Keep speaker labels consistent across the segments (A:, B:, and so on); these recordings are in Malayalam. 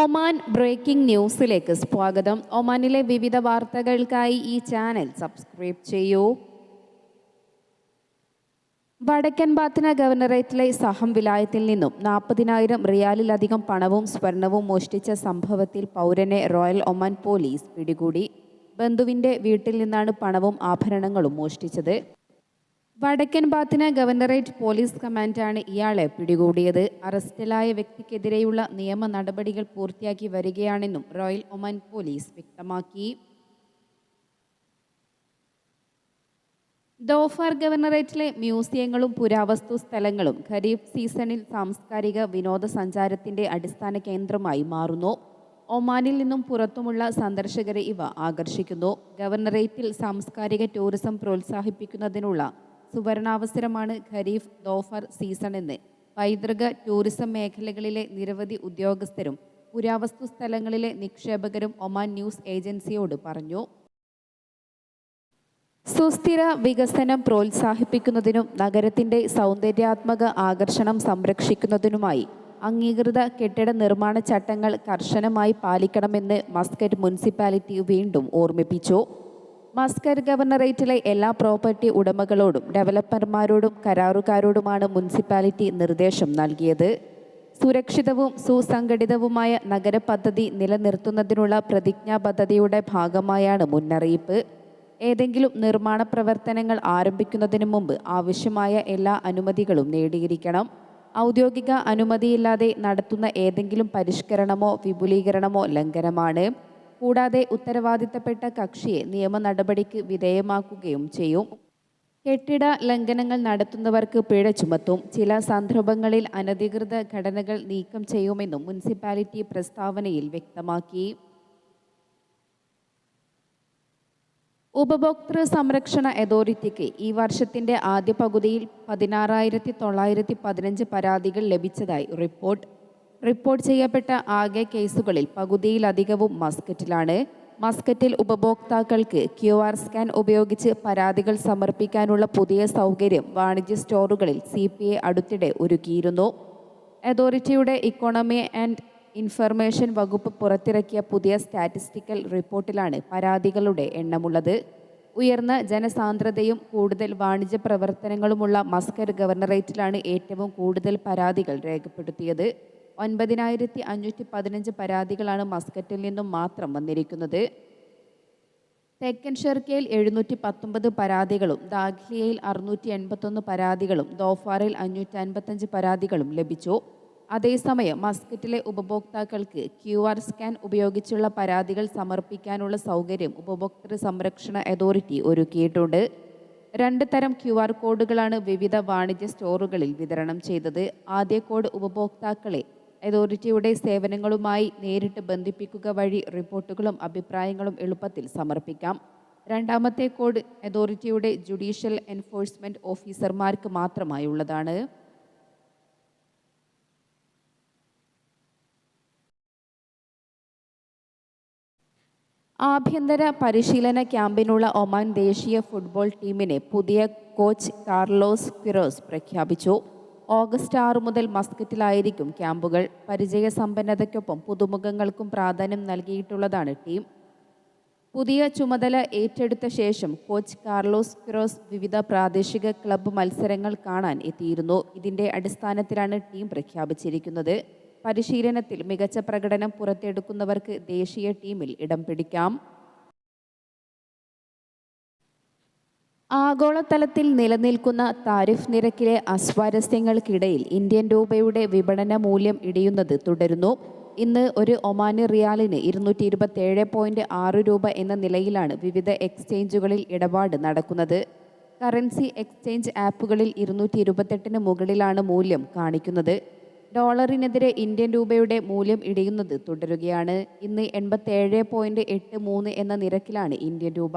A: ഒമാൻ ബ്രേക്കിംഗ് ന്യൂസിലേക്ക് സ്വാഗതം. ഒമാനിലെ വിവിധ വാർത്തകൾക്കായി ഈ ചാനൽ സബ്സ്ക്രൈബ് ചെയ്യൂ. വടക്കൻ ബാത്തിന ഗവർണറേറ്റിലെ സഹം വിലായത്തിൽ നിന്നും നാൽപ്പതിനായിരം റിയാലിലധികം പണവും സ്വർണവും മോഷ്ടിച്ച സംഭവത്തിൽ പൗരനെ റോയൽ ഒമാൻ പോലീസ് പിടികൂടി. ബന്ധുവിന്റെ വീട്ടിൽ നിന്നാണ് പണവും ആഭരണങ്ങളും മോഷ്ടിച്ചത്. വടക്കൻ ബാത്തിന ഗവർണറേറ്റ് പോലീസ് കമാൻഡാണ് ഇയാളെ പിടികൂടിയത്. അറസ്റ്റിലായ വ്യക്തിക്കെതിരെയുള്ള നിയമ നടപടികൾ പൂർത്തിയാക്കി വരികയാണെന്നും റോയൽ ഒമാൻ പോലീസ് വ്യക്തമാക്കി. ദോഫാർ ഗവർണറേറ്റിലെ മ്യൂസിയങ്ങളും പുരാവസ്തു സ്ഥലങ്ങളും ഖരീഫ് സീസണിൽ സാംസ്കാരിക വിനോദസഞ്ചാരത്തിന്റെ അടിസ്ഥാന കേന്ദ്രമായി മാറുന്നു. ഒമാനിൽ നിന്നും പുറത്തുമുള്ള സന്ദർശകരെ ഇവ ആകർഷിക്കുന്നു. ഗവർണറേറ്റിൽ സാംസ്കാരിക ടൂറിസം പ്രോത്സാഹിപ്പിക്കുന്നതിനുള്ള സുവർണാവസരമാണ് ഖരീഫ് ദോഫർ സീസൺ എന്ന് പൈതൃക ടൂറിസം മേഖലകളിലെ നിരവധി ഉദ്യോഗസ്ഥരും പുരാവസ്തു സ്ഥലങ്ങളിലെ നിക്ഷേപകരും ഒമാൻ ന്യൂസ് ഏജൻസിയോട് പറഞ്ഞു. സുസ്ഥിര വികസനം പ്രോത്സാഹിപ്പിക്കുന്നതിനും നഗരത്തിന്റെ സൗന്ദര്യാത്മക ആകർഷണം സംരക്ഷിക്കുന്നതിനുമായി അംഗീകൃത കെട്ടിട നിർമ്മാണ ചട്ടങ്ങൾ കർശനമായി പാലിക്കണമെന്ന് മസ്കറ്റ് മുനിസിപ്പാലിറ്റി വീണ്ടും ഓർമ്മിപ്പിച്ചു. മസ്കറ്റ് ഗവർണറേറ്റിലെ എല്ലാ പ്രോപ്പർട്ടി ഉടമകളോടും ഡെവലപ്പർമാരോടും കരാറുകാരോടുമാണ് മുനിസിപ്പാലിറ്റി നിർദ്ദേശം നൽകിയത്. സുരക്ഷിതവും സുസംഘടിതവുമായ നഗരപദ്ധതി നിലനിർത്തുന്നതിനുള്ള പ്രതിജ്ഞാബദ്ധതയുടെ ഭാഗമായാണ് മുന്നറിയിപ്പ്. ഏതെങ്കിലും നിർമ്മാണ പ്രവർത്തനങ്ങൾ ആരംഭിക്കുന്നതിന് മുമ്പ് ആവശ്യമായ എല്ലാ അനുമതികളും നേടിയിരിക്കണം. ഔദ്യോഗിക അനുമതിയില്ലാതെ നടത്തുന്ന ഏതെങ്കിലും പരിഷ്കരണമോ വിപുലീകരണമോ ലംഘനമാണ്. കൂടാതെ ഉത്തരവാദിത്തപ്പെട്ട കക്ഷിയെ നിയമ നടപടിക്ക് വിധേയമാക്കുകയും ചെയ്യും. കെട്ടിട ലംഘനങ്ങൾ നടത്തുന്നവർക്ക് പിഴ ചുമത്തും ചില സന്ദർഭങ്ങളിൽ അനധികൃത ഘടനകൾ നീക്കം ചെയ്യുമെന്നും മുനിസിപ്പാലിറ്റി പ്രസ്താവനയിൽ വ്യക്തമാക്കി. ഉപഭോക്തൃ സംരക്ഷണ അതോറിറ്റിക്ക് ഈ വർഷത്തിന്റെ ആദ്യ പകുതിയിൽ പതിനാറായിരത്തി തൊള്ളായിരത്തി പതിനഞ്ച് പരാതികൾ ലഭിച്ചതായി റിപ്പോർട്ട്. റിപ്പോർട്ട് ചെയ്യപ്പെട്ട ആകെ കേസുകളിൽ പകുതിയിലധികവും മസ്കറ്റിലാണ്. മസ്കറ്റിൽ ഉപഭോക്താക്കൾക്ക് ക്യു ആർ സ്കാൻ ഉപയോഗിച്ച് പരാതികൾ സമർപ്പിക്കാനുള്ള പുതിയ സൗകര്യം വാണിജ്യ സ്റ്റോറുകളിൽ സി പി എ അടുത്തിടെ ഒരുക്കിയിരുന്നു. അതോറിറ്റിയുടെ ഇക്കോണമി ആൻഡ് ഇൻഫർമേഷൻ വകുപ്പ് പുറത്തിറക്കിയ പുതിയ സ്റ്റാറ്റിസ്റ്റിക്കൽ റിപ്പോർട്ടിലാണ് പരാതികളുടെ എണ്ണമുള്ളത്. ഉയർന്ന ജനസാന്ദ്രതയും കൂടുതൽ വാണിജ്യ പ്രവർത്തനങ്ങളുമുള്ള മസ്കർ ഗവർണറേറ്റിലാണ് ഏറ്റവും കൂടുതൽ പരാതികൾ രേഖപ്പെടുത്തിയത്. ഒൻപതിനായിരത്തി അഞ്ഞൂറ്റി പതിനഞ്ച് പരാതികളാണ് മസ്കറ്റിൽ നിന്നും മാത്രം വന്നിരിക്കുന്നത്. തെക്കൻ ഷെർക്കയിൽ എഴുന്നൂറ്റി പത്തൊമ്പത് പരാതികളും ദാഖ്ലിയയിൽ അറുന്നൂറ്റി എൺപത്തൊന്ന് പരാതികളും ദോഫാറിൽ അഞ്ഞൂറ്റി അൻപത്തഞ്ച് പരാതികളും ലഭിച്ചു. അതേസമയം മസ്കറ്റിലെ ഉപഭോക്താക്കൾക്ക് ക്യു ആർ സ്കാൻ ഉപയോഗിച്ചുള്ള പരാതികൾ സമർപ്പിക്കാനുള്ള സൗകര്യം ഉപഭോക്തൃ സംരക്ഷണ അതോറിറ്റി ഒരുക്കിയിട്ടുണ്ട്. രണ്ട് തരം ക്യു ആർ കോഡുകളാണ് വിവിധ വാണിജ്യ സ്റ്റോറുകളിൽ വിതരണം ചെയ്തത്. ആദ്യ കോഡ് ഉപഭോക്താക്കളെ അതോറിറ്റിയുടെ സേവനങ്ങളുമായി നേരിട്ട് ബന്ധിപ്പിക്കുക വഴി റിപ്പോർട്ടുകളും അഭിപ്രായങ്ങളും എളുപ്പത്തിൽ സമർപ്പിക്കാം. രണ്ടാമത്തെ കോഡ് അതോറിറ്റിയുടെ ജുഡീഷ്യൽ എൻഫോഴ്സ്മെന്റ് ഓഫീസർമാർക്ക് മാത്രമായുള്ളതാണ്. ആഭ്യന്തര പരിശീലന ക്യാമ്പിനുള്ള ഒമാൻ ദേശീയ ഫുട്ബോൾ ടീമിനെ പുതിയ കോച്ച് കാർലോസ് ക്വിറോസ് പ്രഖ്യാപിച്ചു. ഓഗസ്റ്റ് ആറ് മുതൽ മസ്കറ്റിലായിരിക്കും ക്യാമ്പുകൾ. പരിചയ സമ്പന്നതയ്ക്കൊപ്പം പുതുമുഖങ്ങൾക്കും പ്രാധാന്യം നൽകിയിട്ടുള്ളതാണ് ടീം. പുതിയ ചുമതല ഏറ്റെടുത്ത ശേഷം കോച്ച് കാർലോസ് ക്രോസ് വിവിധ പ്രാദേശിക ക്ലബ്ബ് മത്സരങ്ങൾ കാണാൻ എത്തിയിരുന്നു. ഇതിന്റെ അടിസ്ഥാനത്തിലാണ് ടീം പ്രഖ്യാപിച്ചിരിക്കുന്നത്. പരിശീലനത്തിൽ മികച്ച പ്രകടനം പുറത്തെടുക്കുന്നവർക്ക് ദേശീയ ടീമിൽ ഇടം പിടിക്കാം. ആഗോളതലത്തിൽ നിലനിൽക്കുന്ന താരിഫ് നിരക്കിലെ അസ്വാരസ്യങ്ങൾക്കിടയിൽ ഇന്ത്യൻ രൂപയുടെ വിപണന മൂല്യം ഇടിയുന്നത് തുടരുന്നു. ഇന്ന് ഒരു ഒമാനി റിയാലിന് ഇരുന്നൂറ്റി ഇരുപത്തേഴ് പോയിന്റ് ആറ് രൂപ എന്ന നിലയിലാണ് വിവിധ എക്സ്ചേഞ്ചുകളിൽ ഇടപാട് നടക്കുന്നത്. കറൻസി എക്സ്ചേഞ്ച് ആപ്പുകളിൽ ഇരുന്നൂറ്റി ഇരുപത്തെട്ടിന് മുകളിലാണ് മൂല്യം കാണിക്കുന്നത്. ഡോളറിനെതിരെ ഇന്ത്യൻ രൂപയുടെ മൂല്യം ഇടിയുന്നത് തുടരുകയാണ്. ഇന്ന് എൺപത്തേഴ് പോയിന്റ് എട്ട് മൂന്ന് എന്ന നിരക്കിലാണ് ഇന്ത്യൻ രൂപ.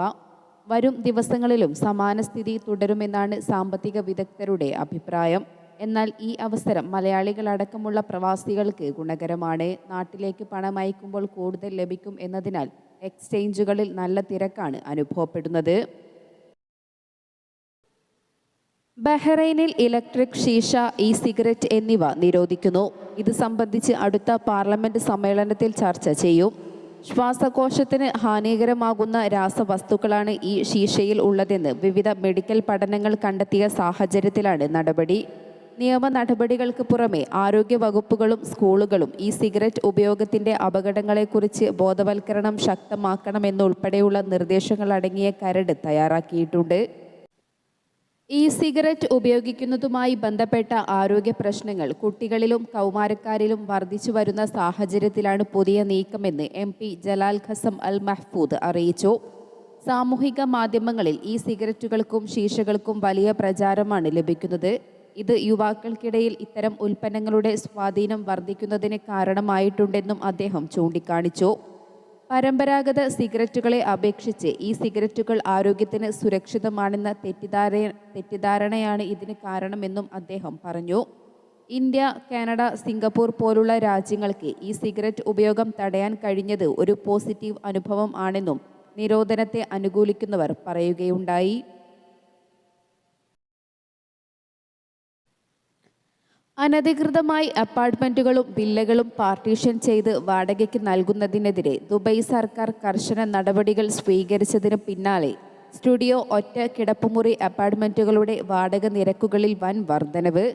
A: വരും ദിവസങ്ങളിലും സമാന സ്ഥിതി തുടരുമെന്നാണ് സാമ്പത്തിക വിദഗ്ധരുടെ അഭിപ്രായം. എന്നാൽ ഈ അവസരം മലയാളികളടക്കമുള്ള പ്രവാസികൾക്ക് ഗുണകരമാണ്. നാട്ടിലേക്ക് പണം അയക്കുമ്പോൾ കൂടുതൽ ലഭിക്കും എന്നതിനാൽ എക്സ്ചേഞ്ചുകളിൽ നല്ല തിരക്കാണ് അനുഭവപ്പെടുന്നത്. ബഹ്റൈനിൽ ഇലക്ട്രിക് ഷീഷ ഇ സിഗരറ്റ് എന്നിവ നിരോധിക്കുന്നു. ഇത് സംബന്ധിച്ച് അടുത്ത പാർലമെന്റ് സമ്മേളനത്തിൽ ചർച്ച ചെയ്യും. ശ്വാസകോശത്തിന് ഹാനികരമാകുന്ന രാസവസ്തുക്കളാണ് ഈ ശീശയിൽ ഉള്ളതെന്ന് വിവിധ മെഡിക്കൽ പഠനങ്ങൾ കണ്ടെത്തിയ സാഹചര്യത്തിലാണ് നടപടി. നിയമ നടപടികൾക്ക് പുറമെ ആരോഗ്യ വകുപ്പുകളും സ്കൂളുകളും ഈ സിഗരറ്റ് ഉപയോഗത്തിന്റെ അപകടങ്ങളെക്കുറിച്ച് ബോധവൽക്കരണം ശക്തമാക്കണമെന്നുൾപ്പെടെയുള്ള നിർദ്ദേശങ്ങൾ അടങ്ങിയ കരട് തയ്യാറാക്കിയിട്ടുണ്ട്. ഇ സിഗരറ്റ് ഉപയോഗിക്കുന്നതുമായി ബന്ധപ്പെട്ട ആരോഗ്യ പ്രശ്നങ്ങൾ കുട്ടികളിലും കൗമാരക്കാരിലും വർദ്ധിച്ചു വരുന്ന സാഹചര്യത്തിലാണ് പുതിയ നീക്കമെന്ന് M P Jalal Qasam Al Mahfoudh അറിയിച്ചു. സാമൂഹിക മാധ്യമങ്ങളിൽ ഈ സിഗരറ്റുകൾക്കും ശീശകൾക്കും വലിയ പ്രചാരമാണ് ലഭിക്കുന്നത്. ഇത് യുവാക്കൾക്കിടയിൽ ഇത്തരം ഉൽപ്പന്നങ്ങളുടെ സ്വാധീനം വർദ്ധിക്കുന്നതിന് കാരണമായിട്ടുണ്ടെന്നും അദ്ദേഹം ചൂണ്ടിക്കാണിച്ചു. പരമ്പരാഗത സിഗരറ്റുകളെ അപേക്ഷിച്ച് ഈ സിഗരറ്റുകൾ ആരോഗ്യത്തിന് സുരക്ഷിതമാണെന്ന തെറ്റിദ്ധാര തെറ്റിദ്ധാരണയാണ് ഇതിന് കാരണമെന്നും അദ്ദേഹം പറഞ്ഞു. ഇന്ത്യ കാനഡ സിംഗപ്പൂർ പോലുള്ള രാജ്യങ്ങൾക്ക് ഈ സിഗരറ്റ് ഉപയോഗം തടയാൻ കഴിഞ്ഞത് ഒരു പോസിറ്റീവ് അനുഭവം ആണെന്നും നിരോധനത്തെ അനുകൂലിക്കുന്നവർ പറയുകയുണ്ടായി. അനധികൃതമായി അപ്പാർട്ട്മെന്റുകളും വില്ലകളും പാർട്ടീഷൻ ചെയ്ത് വാടകയ്ക്ക് നൽകുന്നതിനെതിരെ ദുബൈ സർക്കാർ കർശന നടപടികൾ സ്വീകരിച്ചതിന് പിന്നാലെ സ്റ്റുഡിയോ ഒറ്റ കിടപ്പുമുറി അപ്പാർട്ട്മെന്റുകളുടെ വാടക നിരക്കുകളിൽ വൻ വർധനവ്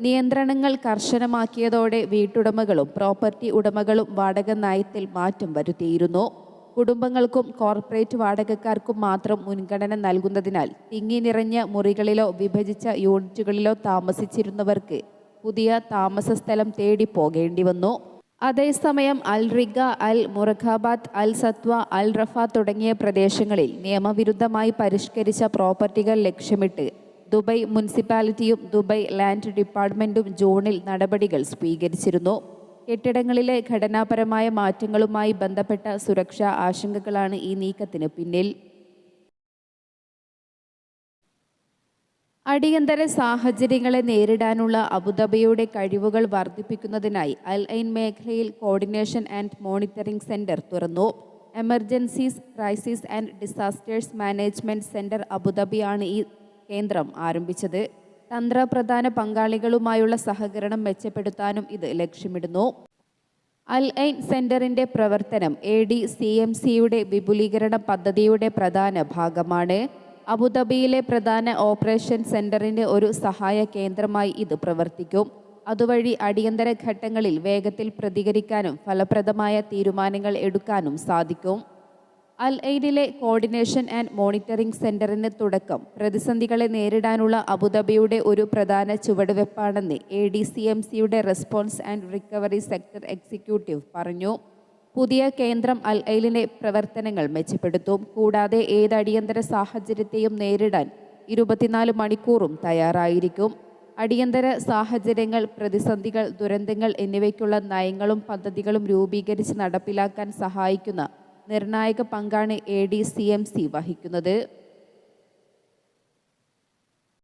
A: നിയന്ത്രണങ്ങൾ കർശനമാക്കിയതോടെ വീട്ടുടമകളും പ്രോപ്പർട്ടി ഉടമകളും വാടക നയത്തിൽ മാറ്റം വരുത്തിയിരുന്നു. കുടുംബങ്ങൾക്കും കോർപ്പറേറ്റ് വാടകക്കാർക്കും മാത്രം മുൻഗണന നൽകുന്നതിനാൽ തിങ്ങി നിറഞ്ഞ മുറികളിലോ വിഭജിച്ച യൂണിറ്റുകളിലോ താമസിച്ചിരുന്നവർക്ക് പുതിയ താമസ സ്ഥലം തേടി പോകേണ്ടി വന്നു. അതേസമയം അൽ റിഗ അൽ മുറഖാബാദ് അൽ സത്വ അൽ റഫ തുടങ്ങിയ പ്രദേശങ്ങളിൽ നിയമവിരുദ്ധമായി പരിഷ്കരിച്ച പ്രോപ്പർട്ടികൾ ലക്ഷ്യമിട്ട് ദുബൈ മുനിസിപ്പാലിറ്റിയും ദുബൈ ലാൻഡ് ഡിപ്പാർട്ട്മെന്റും ജൂണിൽ നടപടികൾ സ്വീകരിച്ചിരുന്നു. കെട്ടിടങ്ങളിലെ ഘടനാപരമായ മാറ്റങ്ങളുമായി ബന്ധപ്പെട്ട സുരക്ഷാ ആശങ്കകളാണ് ഈ നീക്കത്തിന് പിന്നിൽ. അടിയന്തര സാഹചര്യങ്ങളെ നേരിടാനുള്ള അബുദാബിയുടെ കഴിവുകൾ വർദ്ധിപ്പിക്കുന്നതിനായി അൽ ഐൻ മേഖലയിൽ കോർഡിനേഷൻ ആൻഡ് മോണിറ്ററിംഗ് സെന്റർ തുറന്നു. Emergencies crisis and disasters management centre അബുദാബിയാണ് ഈ കേന്ദ്രം ആരംഭിച്ചത്. തന്ത്രപ്രധാന പങ്കാളികളുമായുള്ള സഹകരണം മെച്ചപ്പെടുത്താനും ഇത് ലക്ഷ്യമിടുന്നു. അൽ ഐൻ സെന്ററിന്റെ പ്രവർത്തനം എ ഡി സി എം സിയുടെ വിപുലീകരണ പദ്ധതിയുടെ പ്രധാന ഭാഗമാണ്. അബുദാബിയിലെ പ്രധാന ഓപ്പറേഷൻ സെന്ററിന്റെ ഒരു സഹായ കേന്ദ്രമായി ഇത് പ്രവർത്തിക്കും. അതുവഴി അടിയന്തര ഘട്ടങ്ങളിൽ വേഗത്തിൽ പ്രതികരിക്കാനും ഫലപ്രദമായ തീരുമാനങ്ങൾ എടുക്കാനും സാധിക്കും. അൽ എയ്ഡിലെ കോർഡിനേഷൻ ആൻഡ് മോണിറ്ററിംഗ് സെന്ററിന് തുടക്കം. പ്രതിസന്ധികളെ നേരിടാനുള്ള അബുദാബിയുടെ ഒരു പ്രധാന ചുവടുവെപ്പാണെന്ന് എ ഡി സി എം സിയുടെ response and recovery sector executive പറഞ്ഞു. പുതിയ കേന്ദ്രം അൽ ഐലിനെ പ്രവർത്തനങ്ങൾ മെച്ചപ്പെടുത്തും. കൂടാതെ ഏത് അടിയന്തര സാഹചര്യത്തെയും നേരിടാൻ ഇരുപത്തിനാല് മണിക്കൂറും തയ്യാറായിരിക്കും. അടിയന്തര സാഹചര്യങ്ങൾ പ്രതിസന്ധികൾ ദുരന്തങ്ങൾ എന്നിവയ്ക്കുള്ള നയങ്ങളും പദ്ധതികളും രൂപീകരിച്ച് നടപ്പിലാക്കാൻ സഹായിക്കുന്ന നിർണായക പങ്കാണ് A D C M C വഹിക്കുന്നത്.